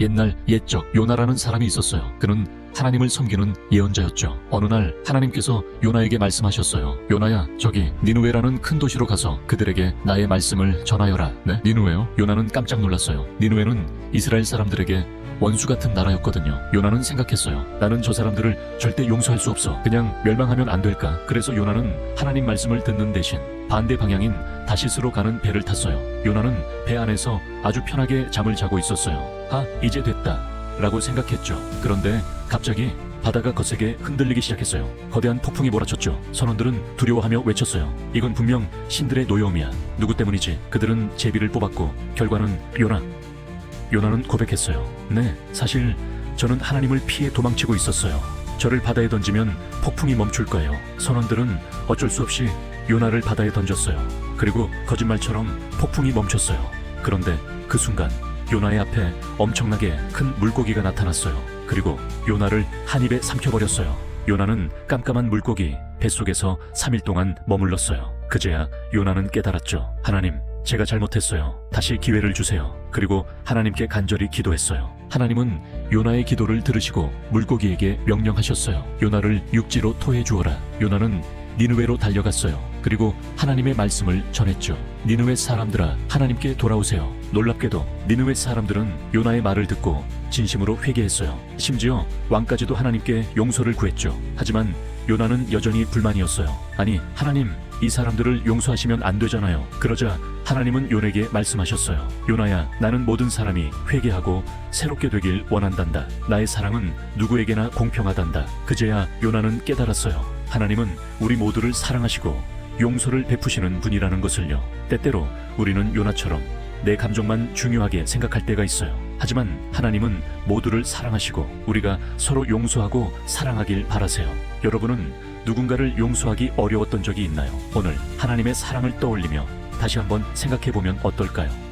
옛날 옛적 요나라는 사람이 있었어요. 그는 하나님을 섬기는 예언자였죠. 어느 날 하나님께서 요나에게 말씀하셨어요. 요나야, 저기 니누웨라는 큰 도시로 가서 그들에게 나의 말씀을 전하여라. 네, 니누웨요? 요나는 깜짝 놀랐어요. 니누웨는 이스라엘 사람들에게 원수 같은 나라였거든요. 요나는 생각했어요. 나는 저 사람들을 절대 용서할 수 없어. 그냥 멸망하면 안 될까? 그래서 요나는 하나님 말씀을 듣는 대신 반대 방향인 다시스로 가는 배를 탔어요. 요나는 배 안에서 아주 편하게 잠을 자고 있었어요. 아, 이제 됐다. 라고 생각했죠. 그런데 갑자기 바다가 거세게 흔들리기 시작했어요. 거대한 폭풍이 몰아쳤죠. 선원들은 두려워하며 외쳤어요. 이건 분명 신들의 노여움이야. 누구 때문이지? 그들은 제비를 뽑았고 결과는 요나. 요나는 고백했어요. 네, 사실 저는 하나님을 피해 도망치고 있었어요. 저를 바다에 던지면 폭풍이 멈출 거예요. 선원들은 어쩔 수 없이 요나를 바다에 던졌어요. 그리고 거짓말처럼 폭풍이 멈췄어요. 그런데 그 순간 요나의 앞에 엄청나게 큰 물고기가 나타났어요. 그리고 요나를 한 입에 삼켜버렸어요. 요나는 깜깜한 물고기 뱃속에서 3일 동안 머물렀어요. 그제야 요나는 깨달았죠. 하나님, 제가 잘못했어요. 다시 기회를 주세요. 그리고 하나님께 간절히 기도했어요. 하나님은 요나의 기도를 들으시고 물고기에게 명령하셨어요. 요나를 육지로 토해 주어라. 요나는 니느웨로 달려갔어요. 그리고 하나님의 말씀을 전했죠. 니느웨 사람들아, 하나님께 돌아오세요. 놀랍게도 니느웨 사람들은 요나의 말을 듣고 진심으로 회개했어요. 심지어 왕까지도 하나님께 용서를 구했죠. 하지만 요나는 여전히 불만이었어요. 아니, 하나님, 이 사람들을 용서하시면 안 되잖아요. 그러자 하나님은 요나에게 말씀하셨어요. 요나야, 나는 모든 사람이 회개하고 새롭게 되길 원한단다. 나의 사랑은 누구에게나 공평하단다. 그제야 요나는 깨달았어요. 하나님은 우리 모두를 사랑하시고 용서를 베푸시는 분이라는 것을요. 때때로 우리는 요나처럼 내 감정만 중요하게 생각할 때가 있어요. 하지만 하나님은 모두를 사랑하시고 우리가 서로 용서하고 사랑하길 바라세요. 여러분은 누군가를 용서하기 어려웠던 적이 있나요? 오늘 하나님의 사랑을 떠올리며 다시 한번 생각해 보면 어떨까요?